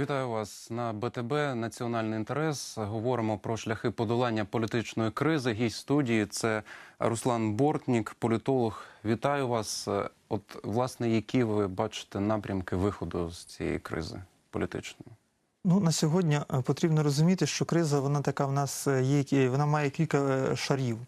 Вітаю вас на БТБ Національний інтерес. Говоримо про шляхи подолання політичної кризи. Гість студії це Руслан Бортнік, політолог. Вітаю вас. От власне, які ви бачите напрямки виходу з цієї кризи політичної? Ну на сьогодні е, потрібно розуміти, що криза вона така в нас е, є, які- вона має кілька е, шарів.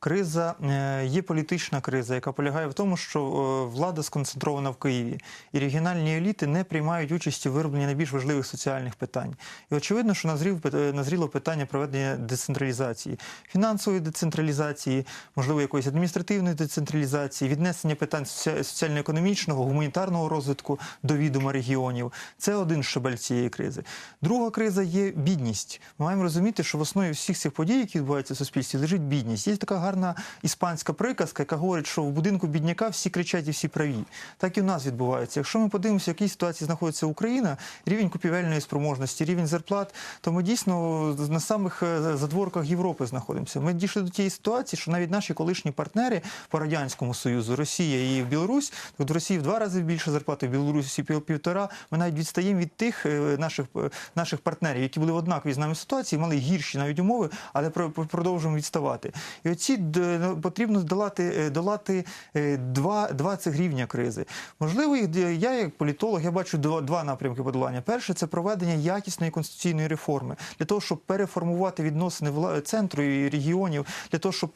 Криза е, є політична криза, яка полягає в тому, що е, влада сконцентрована в Києві, і регіональні еліти не приймають участі в виробленні найбільш важливих соціальних питань. І очевидно, що назрів назріло питання проведення децентралізації, фінансової децентралізації, можливо, якоїсь адміністративної децентралізації, віднесення питань соціально-економічного, гуманітарного розвитку до відома регіонів. Це один щабель цієї кризи. Друга криза є бідність. Ми маємо розуміти, що в основі всіх цих подій, які відбуваються в суспільстві, лежить бідність. Є така гарна іспанська приказка, яка говорить, що в будинку бідняка всі кричать і всі праві. Так і в нас відбувається. Якщо ми подивимося, в якій ситуації знаходиться Україна, рівень купівельної спроможності, рівень зарплат, то ми дійсно на самих е, задворках Європи знаходимося. Ми дійшли до тієї ситуації, що навіть наші колишні партнери по радянському союзу, Росія і Білорусь, в Росії в два рази більше зарплати, в Білорусі півтора. Ми навіть відстаємо від тих е, наших е, наших партнерів, які були в однаковій з нами ситуації, мали гірші навіть умови, але про- про- продовжуємо відставати. І оці д- ну, потрібно долати, е, долати е, два, два цих рівня кризи. Можливо, я як політолог я бачу два, два напрямки подолання. Перше це проведення якісної конституційної реформи для того, щоб переформувати відносини вла- центру і регіонів, для того, щоб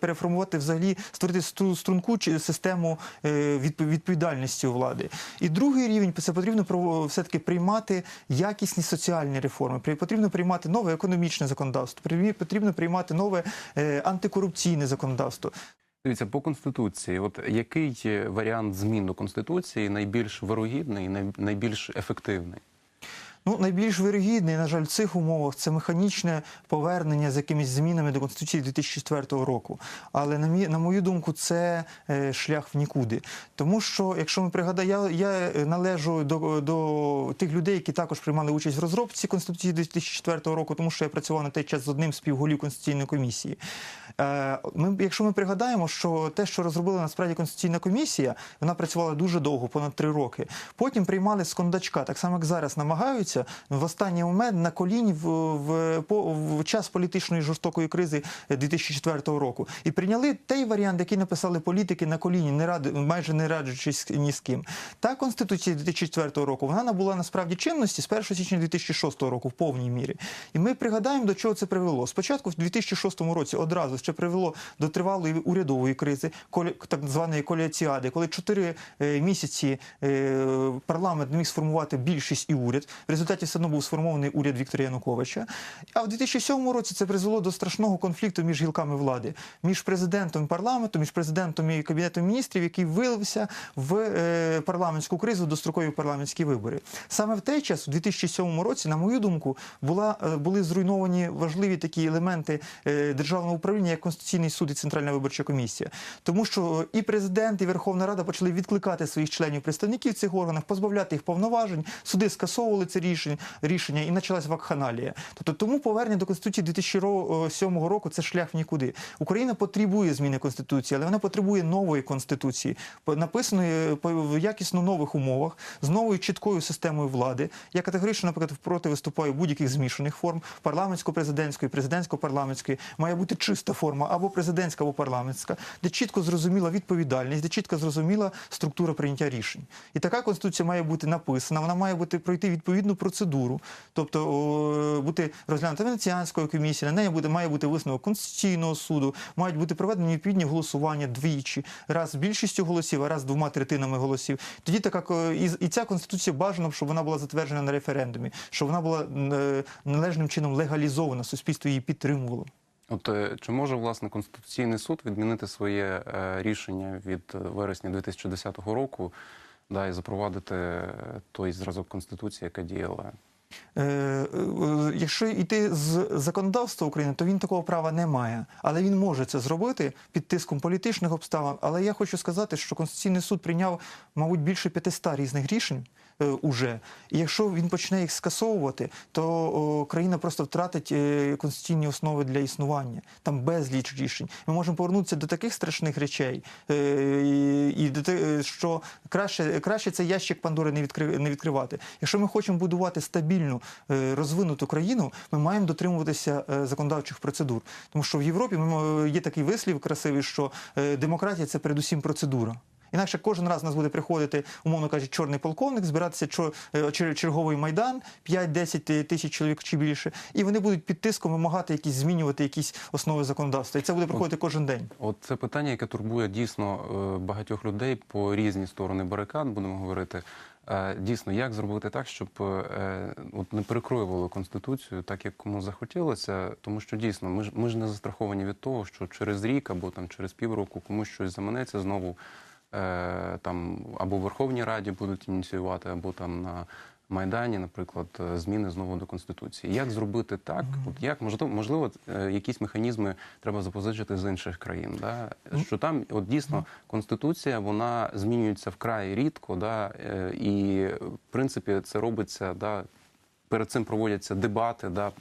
переформувати взагалі створити струнку чи систему е, відповідальності у влади. І другий рівень це потрібно прово- все-таки приймати якісні соціальні реформи. Потрібно приймати нове економічне законодавство. Потрібно приймати нове е, антикорупційне законодавство. Дивіться по конституції. От який варіант змін до конституції найбільш вирогідний, най- найбільш ефективний? Ну, найбільш вирогідний, на жаль, в цих умовах це механічне повернення з якимись змінами до Конституції 2004 року. Але на, мі, на мою думку, це е, шлях в нікуди. Тому що, якщо ми пригадаємо, я, я належу до, до тих людей, які також приймали участь в розробці Конституції 2004 року, тому що я працював на той час з одним з співголів Конституційної комісії. Е, Ми, якщо ми пригадаємо, що те, що розробила насправді Конституційна комісія, вона працювала дуже довго, понад три роки. Потім приймали з кондачка, так само як зараз намагаються в останній момент на коліні в, в, в час політичної жорстокої кризи 2004 року. І прийняли той варіант, який написали політики на коліні, не ради, майже не раджучись ні з ким. Та конституція 2004 року вона набула насправді чинності з 1 січня 2006 року в повній мірі. І ми пригадаємо, до чого це привело. Спочатку в 2006 році одразу ще привело до тривалої урядової кризи, так званої коліаціади, коли чотири е, місяці е, парламент не міг сформувати більшість і уряд. Результаті все одно був сформований уряд Віктора Януковича. А в 2007 році це призвело до страшного конфлікту між гілками влади, між президентом і парламентом, між президентом і кабінетом міністрів, який вилився в е, парламентську кризу, дострокові парламентські вибори. Саме в той час, у 2007 році, на мою думку, була е, були зруйновані важливі такі елементи е, державного управління, як Конституційний суд і Центральна виборча комісія. Тому що і президент, і Верховна Рада почали відкликати своїх членів представників цих органах, позбавляти їх повноважень. Суди скасовували це рішення, рішення і почалась вакханалія. Тобто тому повернення до Конституції 2007 року це шлях в нікуди. Україна потребує зміни Конституції, але вона потребує нової Конституції, написаної в якісно нових умовах, з новою чіткою системою влади. Я категорично, наприклад, проти виступаю будь-яких змішаних форм парламентсько-президентської, президентсько-парламентської. Має бути чиста форма або президентська, або парламентська, де чітко зрозуміла відповідальність, де чітко зрозуміла структура прийняття рішень. І така конституція має бути написана, вона має бути пройти відповідну процедуру, тобто бути розглянута Венеціанською комісією, на неї буде має бути висновок Конституційного суду, мають бути проведені відповідні голосування двічі, раз більшістю голосів, а раз двома третинами голосів. Тоді така ко- і, і ця конституція бажано, щоб вона була затверджена на референдумі, щоб вона була е, належним чином легалізована, суспільство її підтримувало. От е, чи може власне Конституційний суд відмінити своє е, рішення від е, вересня 2010 року, да, і запровадити той зразок конституції, яка діяла? Е, е, Якщо йти з законодавства України, то він такого права не має. Але він може це зробити під тиском політичних обставин. Але я хочу сказати, що Конституційний суд прийняв, мабуть, більше 500 різних рішень уже. І якщо він почне їх скасовувати, то країна просто втратить е, конституційні основи для існування. Там безліч рішень. Ми можемо повернутися до таких страшних речей, е, і, до те, е, що краще, краще цей ящик Пандори не, відкри, не відкривати. Якщо ми хочемо будувати стабільну, е, розвинуту країну, ми маємо дотримуватися е, законодавчих процедур. Тому що в Європі ми, є такий вислів красивий, що е, демократія це передусім процедура. Інакше кожен раз нас буде приходити, умовно кажучи, чорний полковник, збиратися е, чер- черговий майдан, 5-10 тисяч чоловік чи більше, і вони будуть під тиском вимагати якісь змінювати якісь основи законодавства. І це буде проходити кожен день. От це питання, яке турбує дійсно е, багатьох людей по різні сторони барикад, будемо говорити. Е, Дійсно, як зробити так, щоб от не перекроювали конституцію так, як кому захотілося, тому що дійсно ми ж ми ж не застраховані від того, що через рік або там через півроку комусь щось заманеться знову там або в Верховній Раді будуть ініціювати, або там на Майдані, наприклад, е, зміни знову до конституції. Як зробити так? От як можливо, можливо, е, якісь механізми треба запозичити з інших країн, да? що там от дійсно конституція вона змінюється вкрай рідко, да? е, і в принципі це робиться, да? перед цим проводяться дебати, да?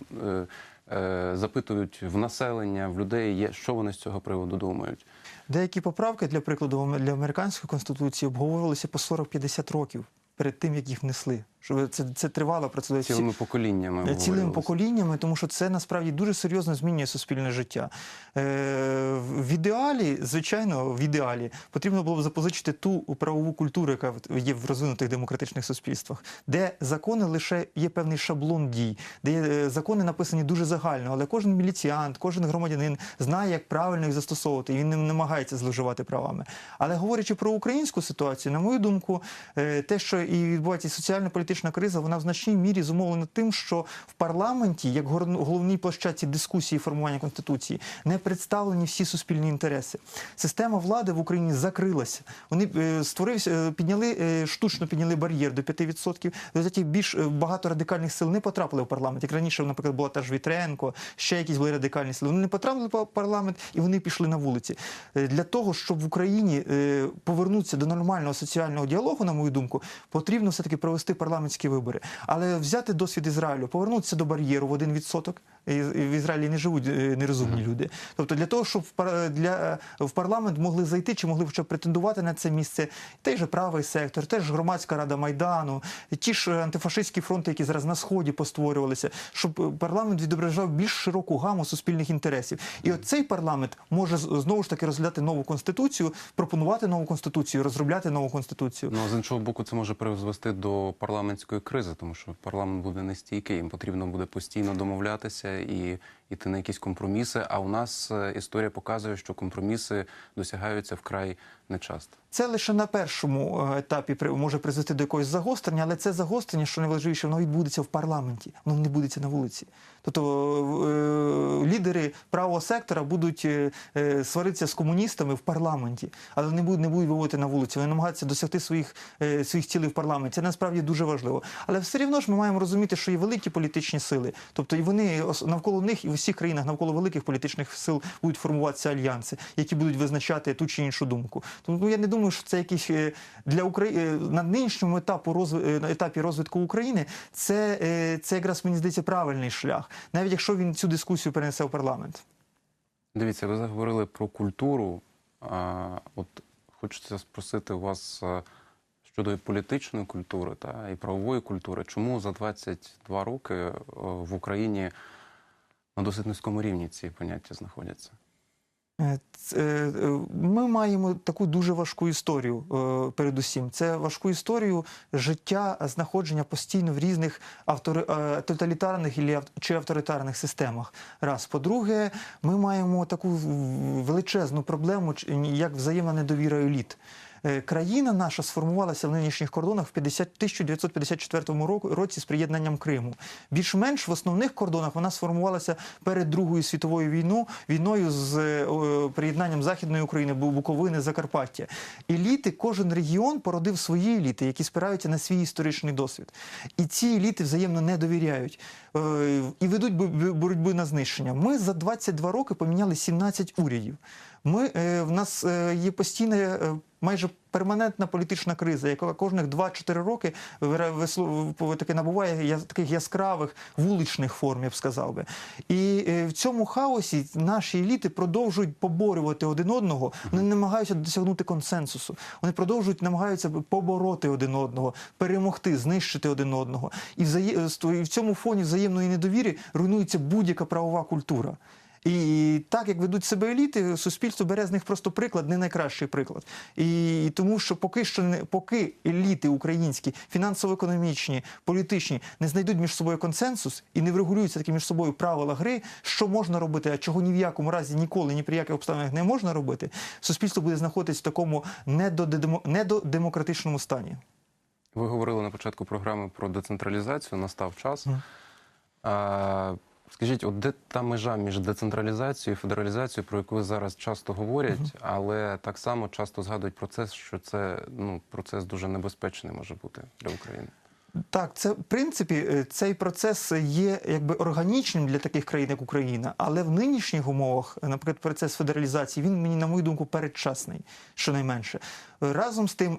Е, запитують в населення, в людей, є, що вони з цього приводу думають. Деякі поправки, для прикладу, для американської конституції обговорювалися по 40-50 років перед тим, як їх внесли. Щоб це, це тривала процедура. Цілими поколіннями. Е, Цілими поколіннями, тому що це насправді дуже серйозно змінює суспільне життя. Е, в ідеалі, звичайно, в ідеалі потрібно було б запозичити ту правову культуру, яка є в розвинутих демократичних суспільствах, де закони лише є певний шаблон дій, де е, закони написані дуже загально, але кожен міліціант, кожен громадянин знає, як правильно їх застосовувати, і він не намагається зловживати правами. Але говорячи про українську ситуацію, на мою думку, е, те, що і відбувається соціально-політична криза, вона в значній мірі зумовлена тим, що в парламенті, як головній площадці дискусії формування конституції, не представлені всі суспільні інтереси. Система влади в Україні закрилася. Вони е, створився, е, підняли е, штучно підняли бар'єр до 5%. В результаті більш багато радикальних сил не потрапили в парламент. Як раніше, наприклад, була та ж Вітренко, ще якісь були радикальні сили. Вони не потрапили в парламент і вони пішли на вулиці. Для того, щоб в Україні повернутися до нормального соціального діалогу, на мою думку, потрібно все-таки провести парламентські вибори. Але взяти досвід Ізраїлю, повернутися до бар'єру в 1%. І і в Ізраїлі не живуть е, нерозумні люди. Тобто для того, щоб для, в парламент могли зайти чи могли б претендувати на це місце, той же правий сектор, теж громадська рада Майдану, ті ж антифашистські фронти, які зараз на сході постворювалися, щоб е, парламент відображав більш широку гаму суспільних інтересів. І от цей парламент може знову ж таки розглядати нову конституцію, пропонувати нову конституцію, розробляти нову конституцію. Ну, а з іншого боку, це може призвести до парламентської кризи, тому що парламент буде нестійкий, їм потрібно буде постійно домовлятися і йти на якісь компроміси. А у нас е, історія показує, що компроміси досягаються вкрай нечасто. Це лише на першому е, етапі може призвести до якогось загострення, але це загострення, що найважливіше, воно відбудеться в парламенті, воно не відбудеться на вулиці. Тобто е, лідери правого сектора будуть е, е, сваритися з комуністами в парламенті, але не будуть, не будуть виводити на вулицю. Вони намагаються досягти своїх, е, своїх цілей в парламенті. Це насправді дуже важливо. Але все одно ж ми маємо розуміти, що є великі політичні сили. Тобто і вони навколо них і в усіх країнах навколо великих політичних сил будуть формуватися альянси, які будуть визначати ту чи іншу думку. Тому ну, я не думаю, що це якийсь е, для України на нинішньому етапу розв... е, етапі розвитку України. Це, е, це якраз мені здається правильний шлях, навіть якщо він цю дискусію перенесе в парламент. Дивіться, ви заговорили про культуру. От хочеться спросити вас е, щодо і політичної культури та і правової культури. Чому за 22 роки е, в Україні на досить низькому рівні ці поняття знаходяться? Е, е, е, Ми маємо таку дуже важку історію. Передусім, це важку історію життя, знаходження постійно в різних автори... е, тоталітарних чи авторитарних системах. Раз по-друге, ми маємо таку величезну проблему, як взаємна недовіра еліт. Е, Країна наша сформувалася в нинішніх кордонах в 50 1954 року- році з приєднанням Криму. Більш-менш в основних кордонах вона сформувалася перед Другою світовою війною, війною з е, приєднанням Західної України, Бу- Буковини, Закарпаття. Еліти, кожен регіон породив свої еліти, які спираються на свій історичний досвід. І ці еліти взаємно не довіряють і ведуть бо- бо- на знищення. Ми за 22 роки поміняли 17 урядів. Ми е, в нас е, є постійна. е, Майже перманентна політична криза, яка кожних 2-4 роки таки набуває таких яскравих вуличних форм, я б сказав би. І е, в цьому хаосі наші еліти продовжують поборювати один одного, вони намагаються досягнути консенсусу. Вони продовжують намагаються побороти один одного, перемогти, знищити один одного. І, і в цьому фоні взаємної недовіри руйнується будь-яка правова культура. І так як ведуть себе еліти, суспільство бере з них просто приклад, не найкращий приклад. І тому, що поки що не поки еліти українські, фінансово-економічні, політичні не знайдуть між собою консенсус і не врегулюються такі між собою правила гри, що можна робити, а чого ні в якому разі ніколи, ні при яких обставинах не можна робити, суспільство буде знаходитись в такому недодемо- недодемократичному стані. Ви говорили на початку програми про децентралізацію, настав час. А, скажіть, от де та межа між децентралізацією і федералізацією, про яку зараз часто говорять, але так само часто згадують про це, що це ну, процес дуже небезпечний може бути для України. Так, це в принципі е, цей процес є якби органічним для таких країн, як Україна, але в нинішніх умовах, наприклад, процес федералізації, він мені, на мою думку, передчасний, щонайменше. Разом з тим,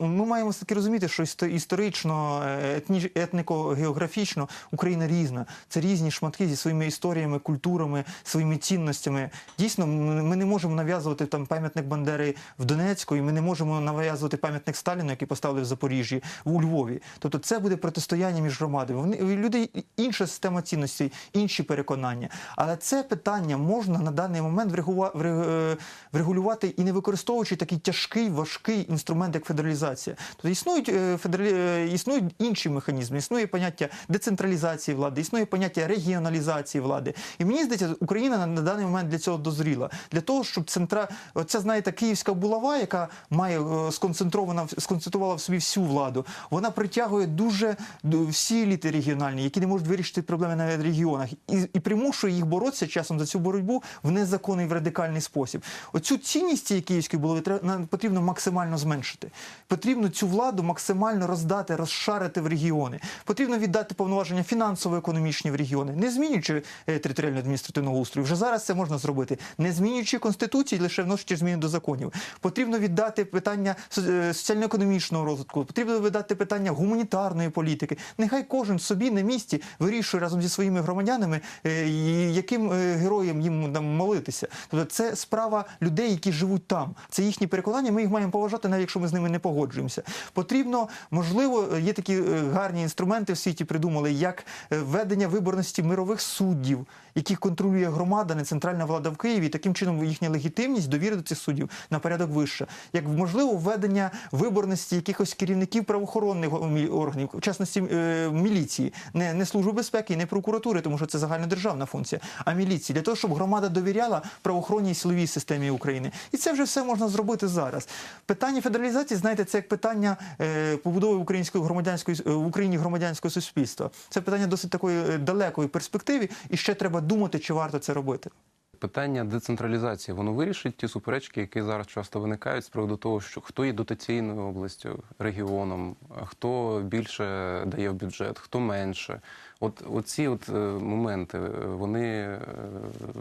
ми маємо все-таки розуміти, що істо- історично, е, етнико-географічно Україна різна. Це різні шматки зі своїми історіями, культурами, своїми цінностями. Дійсно, ми не можемо нав'язувати там пам'ятник Бандери в Донецьку, і ми не можемо нав'язувати пам'ятник Сталіну, який поставили в Запоріжжі, у Львові. Тобто це буде протистояння між громадами. Вони у людей інша система цінностей, інші переконання. Але це питання можна на даний момент е, врегулювати і не використовуючи такий тяжкий, важкий інструмент, як федералізація. Тобто існують е, федералі... е, існують інші механізми. Існує поняття децентралізації влади, існує поняття регіоналізації влади. І мені здається, Україна на, на даний момент для цього дозріла. Для того, щоб центра, оця знаєте, київська булава, яка має е, сконцентрована сконцентрувала в собі всю владу, вона притягує дуже ду- всі еліти регіональні, які не можуть вирішити проблеми в регіонах, і, і примушує їх боротися часом за цю боротьбу в незаконний в радикальний спосіб. Оцю цінність цієї київської булави потрібно максимально зменшити. Потрібно цю владу максимально роздати, розшарити в регіони. Потрібно віддати повноваження фінансово-економічні в регіони, не змінюючи е, територіально адміністративного устрою. Вже зараз це можна зробити, не змінюючи конституції, лише вносячи зміни до законів. Потрібно віддати питання е, соціально-економічного розвитку. Потрібно віддати питання гуманітарної політики. Нехай кожен собі на місці вирішує разом зі своїми громадянами, е, яким героям їм молитися. Тобто це справа людей, які живуть там. Це їхні переконання. Ми їх маємо поважати, навіть якщо ми з ними не погоджуємося. Потрібно, можливо, є такі е, гарні інструменти в світі придумали, як е, введення виборності мирових суддів, яких контролює громада, не центральна влада в Києві. І таким чином їхня легітимність, довіра до цих суддів на порядок вища. Як можливо введення виборності якихось керівників правоохоронних органів, в частності е, міліції, не, не служби безпеки, не прокуратури, тому що це загальнодержавна функція, а міліції для того, щоб громада довіряла правоохоронній силовій системі України. І це вже все можна зробити зараз. Питання федералізації, знаєте, це як питання е, побудови української громадянської е, в Україні громадянського суспільства. Це питання досить такої е, далекої перспективи, і ще треба думати, чи варто це робити. Питання децентралізації воно вирішить ті суперечки, які зараз часто виникають з приводу того, що хто є дотаційною областю, регіоном, хто більше дає в бюджет, хто менше. От оці от моменти вони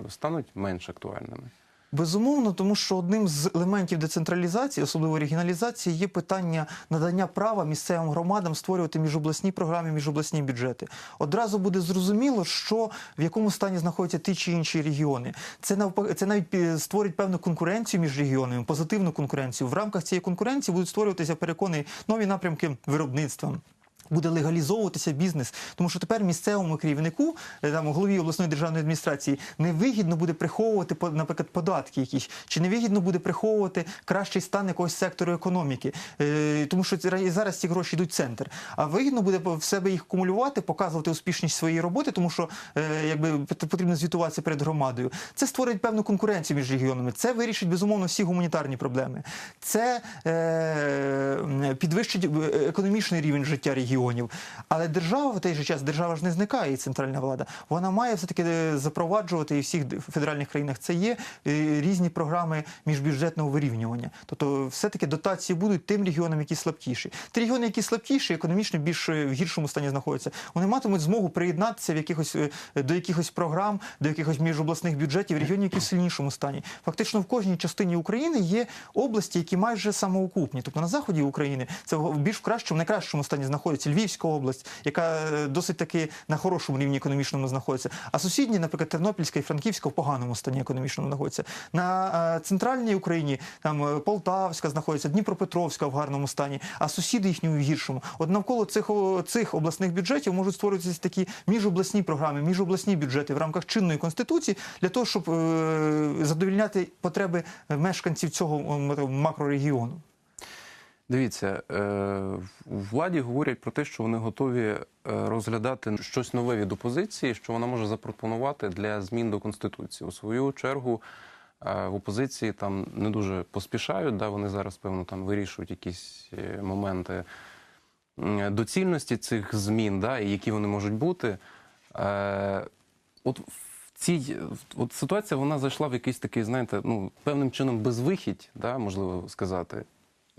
стануть менш актуальними. Безумовно, тому що одним з елементів децентралізації, особливо регіоналізації, є питання надання права місцевим громадам створювати міжобласні програми, міжобласні бюджети. Одразу буде зрозуміло, що в якому стані знаходяться ті чи інші регіони. Це навпаки, це навіть створить певну конкуренцію між регіонами, позитивну конкуренцію. В рамках цієї конкуренції будуть створюватися переконаний нові напрямки виробництва. Буде легалізовуватися бізнес, тому що тепер місцевому керівнику, е, там голові обласної державної адміністрації, невигідно буде приховувати наприклад, податки якісь, чи невигідно буде приховувати кращий стан якогось сектору економіки, Е, тому що зараз ці гроші йдуть в центр. А вигідно буде в себе їх кумулювати, показувати успішність своєї роботи, тому що е, якби потрібно звітуватися перед громадою. Це створить певну конкуренцію між регіонами. Це вирішить безумовно всі гуманітарні проблеми. Це е, підвищить економічний рівень життя регіону. Регіонів. Але держава в той же час держава ж не зникає, і центральна влада. Вона має все таки запроваджувати і в всіх федеральних країнах це є е, різні програми міжбюджетного вирівнювання. Тобто, все таки дотації будуть тим регіонам, які слабкіші. Ті регіони, які слабкіші, економічно більш е, в гіршому стані знаходяться, вони матимуть змогу приєднатися в якихось е, до якихось програм, до якихось міжобласних бюджетів регіонів, які в сильнішому стані. Фактично в кожній частині України є області, які майже самоокупні. Тобто на заході України це в більш в кращому, найкращому стані знаходиться Львівська область, яка е, досить таки на хорошому рівні економічному знаходиться. А сусідні, наприклад, Тернопільська і Франківська в поганому стані економічному знаходяться. На е, центральній Україні там е, Полтавська знаходиться, Дніпропетровська в гарному стані, а сусіди їхні в гіршому. От навколо цих цих обласних бюджетів можуть створюватися такі міжобласні програми, міжобласні бюджети в рамках чинної конституції для того, щоб задовільняти потреби мешканців цього макрорегіону. Дивіться, е, в владі говорять про те, що вони готові е, розглядати щось нове від опозиції, що вона може запропонувати для змін до конституції. У свою чергу е, в опозиції там не дуже поспішають. Да, вони зараз певно там вирішують якісь моменти доцільності цих змін, да, і які вони можуть бути. От цій от ситуація вона зайшла в якийсь такий, знаєте, ну певним чином безвихідь, да, можливо сказати.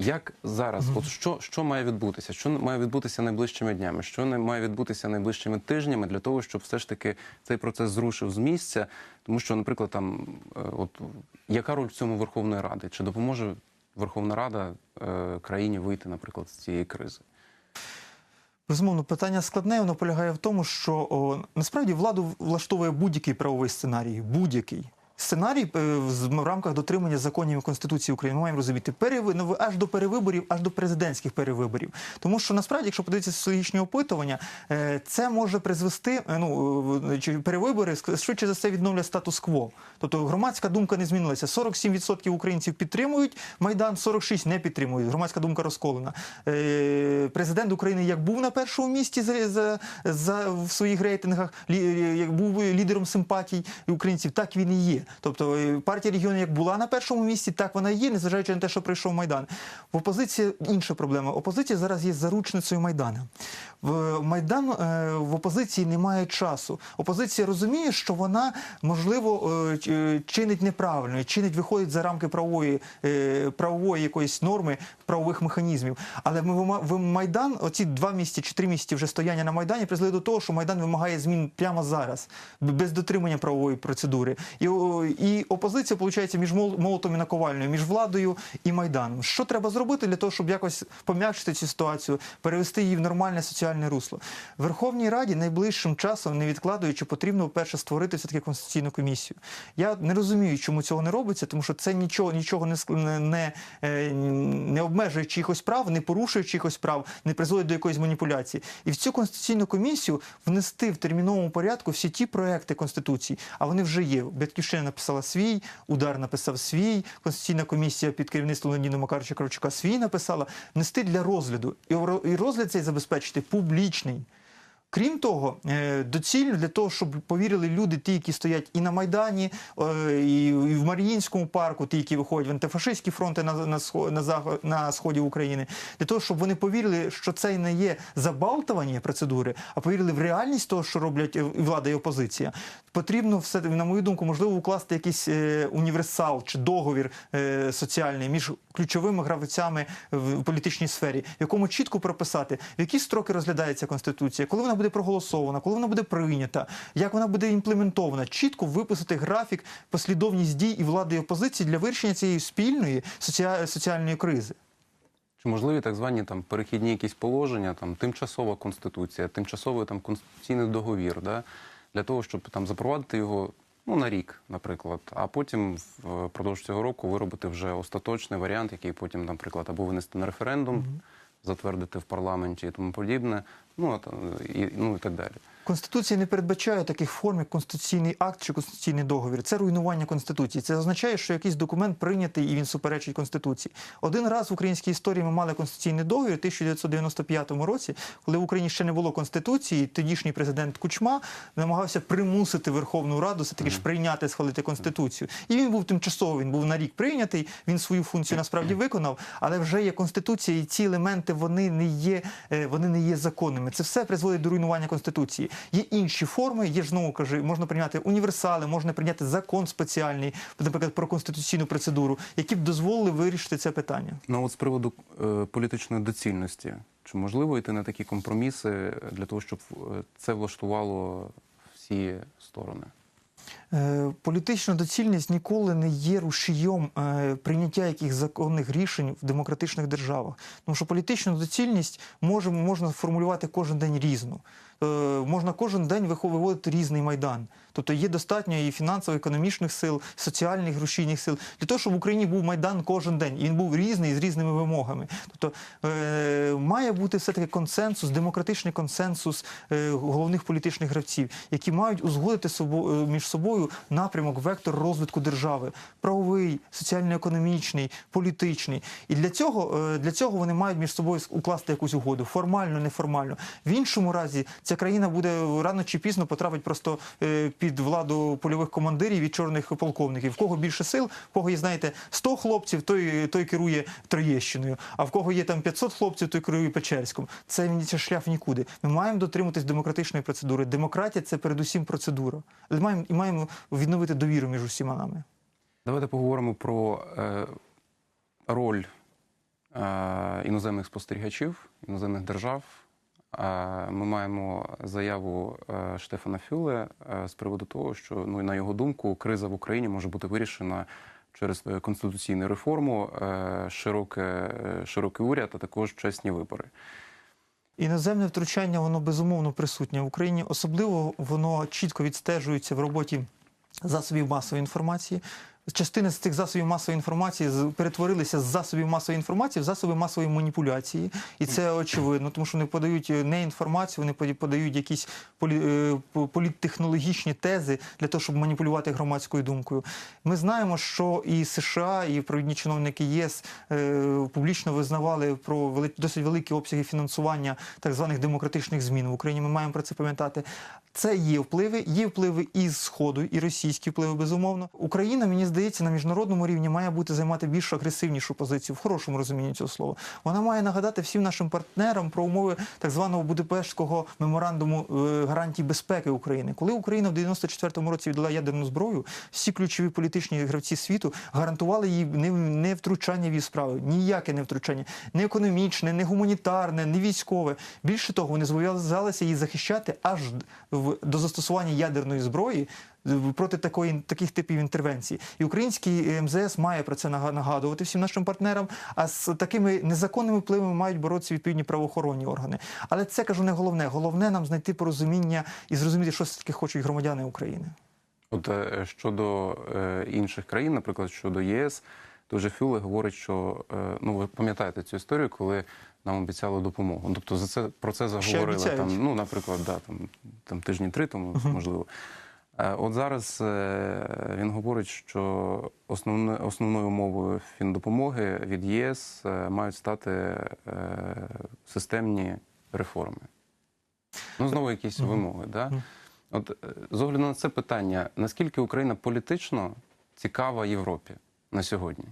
Як зараз, от що, що має відбутися? Що має відбутися найближчими днями? Що не має відбутися найближчими тижнями для того, щоб все ж таки цей процес зрушив з місця? Тому що, наприклад, там е, от яка роль в цьому Верховної Ради? Чи допоможе Верховна Рада е, країні вийти, наприклад, з цієї кризи? Безумовно, питання складне. Воно полягає в тому, що о, насправді владу влаштовує будь-який правовий сценарій. Будь-який. Сценарій е, в рамках дотримання законів і Конституції України ми маємо розуміти переви, ну, аж до перевиборів, аж до президентських перевиборів. Тому що насправді, якщо подивитися соціологічні опитування, е, це може призвести е, ну чи перевибори швидше за все відновлять статус-кво. Тобто громадська думка не змінилася. 47% українців підтримують майдан, 46% не підтримують. Громадська думка розколена. Президент України як був на першому місці за, за, за в своїх рейтингах, як був лідером симпатій українців, так він і є. Тобто е, партія регіону як була на першому місці, так вона є, незважаючи на те, що прийшов майдан. В опозиції інша проблема. Опозиція зараз є заручницею майдана. В майдан е, в опозиції немає часу. Опозиція розуміє, що вона можливо е, чинить неправильно, чинить виходить за рамки правової правової якоїсь норми правових механізмів. Але ми ви- майдан, оці два місяці чи три місяці вже стояння на майдані, призвели до того, що майдан вимагає змін прямо зараз, без дотримання правової процедури. І, і опозиція виходить між мол- молотом і наковальною, між владою і майданом. Що треба зробити для того, щоб якось пом'якшити цю ситуацію, перевести її в нормальне соціальне русло? Верховній Раді найближчим часом, не відкладаючи, потрібно перше створити все таки конституційну комісію. Я не розумію, чому цього не робиться, тому що це нічого нічого не не, не, е, не обмежує чиїхось прав, не порушує чиїхось прав, не призводить до якоїсь маніпуляції. І в цю конституційну комісію внести в терміновому порядку всі ті проекти конституції, а вони вже є. Батьківщина написала свій, удар написав свій, конституційна комісія під керівництвом Леоніда Макаровича Кравчука свій написала. Внести для розгляду і розгляд цей забезпечити публічний. Крім того, е, доцільно для того, щоб повірили люди, ті, які стоять і на Майдані, е, і в Маріїнському парку, ті, які виходять в антифашистські фронти на, на, на, сході України, для того, щоб вони повірили, що це не є забалтування процедури, а повірили в реальність того, що роблять е, влада і опозиція. Потрібно все на мою думку, можливо, укласти якийсь універсал чи договір соціальний між ключовими гравцями в політичній сфері, в якому чітко прописати, в які строки розглядається конституція, коли вона буде проголосована, коли вона буде прийнята, як вона буде імплементована, чітко виписати графік, послідовність дій і влади і опозиції для вирішення цієї спільної соціа- соціальної кризи. Чи можливі так звані там перехідні якісь положення, там тимчасова конституція, тимчасовий там конституційний договір, да, для того, щоб там запровадити його ну на рік, наприклад, а потім впродовж цього року виробити вже остаточний варіант, який потім, наприклад, або винести на референдум, затвердити в парламенті і тому подібне. Ну, а там, і, ну і так далі. Конституція не передбачає таких форм, як конституційний акт чи конституційний договір. Це руйнування конституції. Це означає, що якийсь документ прийнятий і він суперечить конституції. Один раз в українській історії ми мали конституційний договір у 1995 році, коли в Україні ще не було конституції. Тодішній президент Кучма намагався примусити Верховну Раду все таки ж прийняти, схвалити конституцію. І він був тимчасово. Він був на рік прийнятий. Він свою функцію насправді виконав, але вже є конституція, і ці елементи вони не є, е, вони не є законними. Це все призводить до руйнування конституції. Є інші форми, є ж знову кажу, можна прийняти універсали, можна прийняти закон спеціальний, наприклад, про конституційну процедуру, які б дозволили вирішити це питання. Ну от з приводу е, політичної доцільності, чи можливо йти на такі компроміси для того, щоб е, це влаштувало всі сторони? Е, Політична доцільність ніколи не є рушієм е, прийняття яких законних рішень в демократичних державах. Тому що політичну доцільність може, можна формулювати кожен день різно. Е, Можна кожен день виводити різний майдан. Тобто є достатньо і фінансово-економічних сил, соціальних рушійних сил для того, щоб в Україні був майдан кожен день. І він був різний з різними вимогами. Тобто е, має бути все-таки консенсус, демократичний консенсус е, головних політичних гравців, які мають узгодити собо, е, між собою напрямок, вектор розвитку держави, правовий, соціально-економічний, політичний. І для цього, е, для цього вони мають між собою укласти якусь угоду, формально, неформально. В іншому разі ця країна буде рано чи пізно потрапить просто е, під владу польових командирів і чорних полковників. В кого більше сил, в кого є, знаєте, 100 хлопців, той, той керує Троєщиною, а в кого є там 500 хлопців, той керує Печерськом. Це, шлях нікуди. Ми маємо дотримуватись демократичної процедури. Демократія це передусім процедура. Але маємо і маємо відновити довіру між усіма нами. Давайте поговоримо про е, роль е, іноземних спостерігачів, іноземних держав. Ми маємо заяву е, Штефана Фюле е, з приводу того, що ну, на його думку, криза в Україні може бути вирішена через е, конституційну реформу, широке, широкий уряд, а також чесні вибори. Іноземне втручання воно безумовно присутнє в Україні. Особливо воно чітко відстежується в роботі засобів масової інформації. Частина з цих засобів масової інформації перетворилися з засобів масової інформації в засоби масової маніпуляції, і це очевидно, тому що вони подають е, не інформацію, вони подають якісь е, політтехнологічні тези для того, щоб маніпулювати громадською думкою. Ми знаємо, що і США, і провідні чиновники ЄС е, публічно визнавали про досить великі обсяги фінансування так званих демократичних змін в Україні. Ми маємо про це пам'ятати. Це є впливи, є впливи із сходу, і російські впливи, безумовно. Україна, мені здається, на міжнародному рівні має бути займати більш агресивнішу позицію в хорошому розумінні цього слова. Вона має нагадати всім нашим партнерам про умови так званого Будапештського меморандуму е, гарантій безпеки України. Коли Україна в 94-му році віддала ядерну зброю, всі ключові політичні гравці світу гарантували їй не, втручання в її справи, ніяке не втручання, не економічне, не гуманітарне, не військове. Більше того, вони зобов'язалися її захищати аж в, до застосування ядерної зброї е, проти такої таких типів інтервенцій. І український МЗС має про це нагадувати всім нашим партнерам. А з такими незаконними впливами мають боротися відповідні правоохоронні органи. Але це кажу не головне. Головне нам знайти порозуміння і зрозуміти, що все таки хочуть громадяни України. От е, щодо е, інших країн, наприклад, щодо ЄС, то вже Фюле говорить, що е, ну ви пам'ятаєте цю історію, коли нам обіцяли допомогу. Ну, Тобто за це про це заговорили там, ну, наприклад, да, там, там тижні три тому, можливо. Е, От зараз е, він говорить, що основне, основною умовою фіндопомоги від ЄС е, мають стати системні реформи. Ну, знову якісь вимоги. Да? От з огляду на це питання, наскільки Україна політично цікава Європі на сьогодні?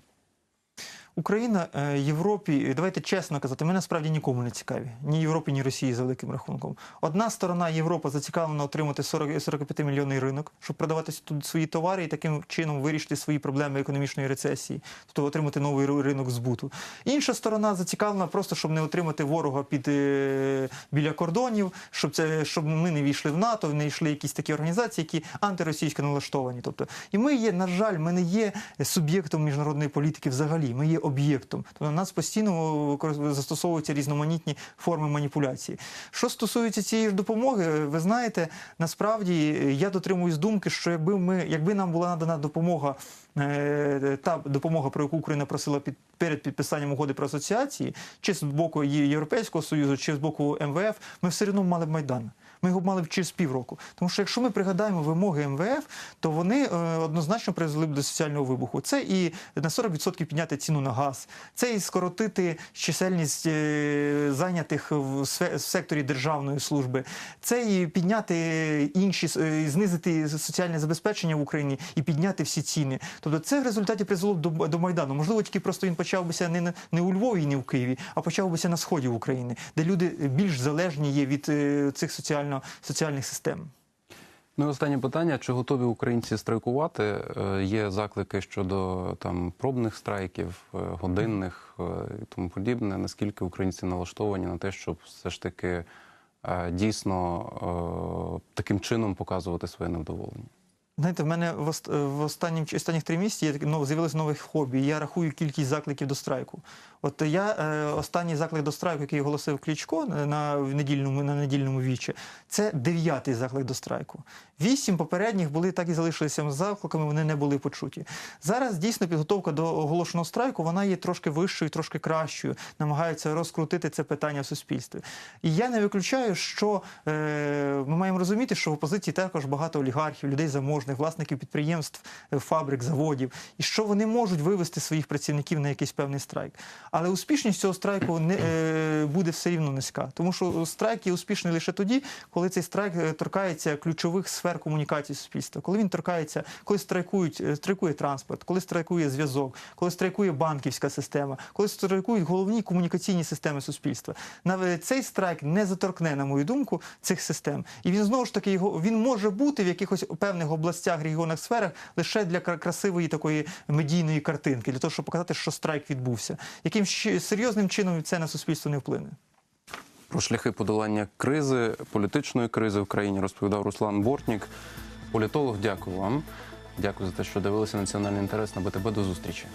Україна е, Європі, давайте чесно казати, ми насправді нікому не цікаві. Ні Європі, ні Росії за великим рахунком. Одна сторона Європа зацікавлена отримати 40, 45 мільйонний ринок, щоб продавати тут свої товари і таким чином вирішити свої проблеми економічної рецесії, тобто отримати новий ринок збуту. Інша сторона зацікавлена просто, щоб не отримати ворога під е, біля кордонів, щоб це щоб ми не війшли в НАТО, не йшли якісь такі організації, які антиросійсько налаштовані. Тобто, і ми є, на жаль, ми не є суб'єктом міжнародної політики взагалі. Ми є об'єктом. Тобто на нас постійно використ- застосовуються різноманітні форми маніпуляції. Що стосується цієї ж допомоги, ви знаєте, насправді я дотримуюсь думки, що якби ми, якби нам була надана допомога, е, та допомога, про яку Україна просила під перед підписанням угоди про асоціації, чи з боку Європейського союзу, чи з боку МВФ, ми все одно мали б майдан. Ми його мали б через півроку. Тому що якщо ми пригадаємо вимоги МВФ, то вони е, однозначно призвели б до соціального вибуху. Це і на 40% підняти ціну на газ, це і скоротити чисельність е, зайнятих в секторі державної служби, це і підняти інші е, знизити соціальне забезпечення в Україні і підняти всі ціни. Тобто це в результаті призвело б до, майдану. Можливо, тільки просто він почав бися не, не у Львові, не в Києві, а почав бися на сході України, де люди більш залежні є від цих соціально, соціальних систем. Ну і останнє питання: чи готові українці страйкувати? Е, Є заклики щодо там пробних страйків, е, годинних е, і тому подібне. Наскільки українці налаштовані на те, щоб все ж таки дійсно таким чином показувати своє невдоволення? Знаєте, в мене в, ост- в останнім останніх три місяці ну, з'явилось нове хобі. Я рахую кількість закликів до страйку. От я е, останній заклик до страйку, який оголосив Клічко на в недільному на недільному вічі, це дев'ятий заклик до страйку. Вісім попередніх були так і залишилися закликами, вони не були почуті. Зараз дійсно підготовка до оголошеного страйку вона є трошки вищою, трошки кращою. Намагаються розкрутити це питання в суспільстві. І я не виключаю, що е, ми маємо розуміти, що в опозиції також багато олігархів, людей заможних, власників підприємств, е, фабрик, заводів, і що вони можуть вивести своїх працівників на якийсь певний страйк. Але успішність цього страйку не е, буде все рівно низька, тому що страйк є успішний лише тоді, коли цей страйк е, торкається ключових сфер комунікації суспільства. Коли він торкається, коли страйкують, е, страйкує транспорт, коли страйкує зв'язок, коли страйкує банківська система, коли страйкують головні комунікаційні системи суспільства. Навіть цей страйк не заторкне, на мою думку, цих систем. І він знову ж таки його він може бути в якихось певних областях, регіонах, сферах лише для кра- красивої такої медійної картинки, для того, щоб показати, що страйк відбувся. Яким серйозним чином це на суспільство не вплине. Про шляхи подолання кризи, політичної кризи в країні розповідав Руслан Бортнік. Політолог, дякую вам. Дякую за те, що дивилися національний інтерес на БТБ. До зустрічі.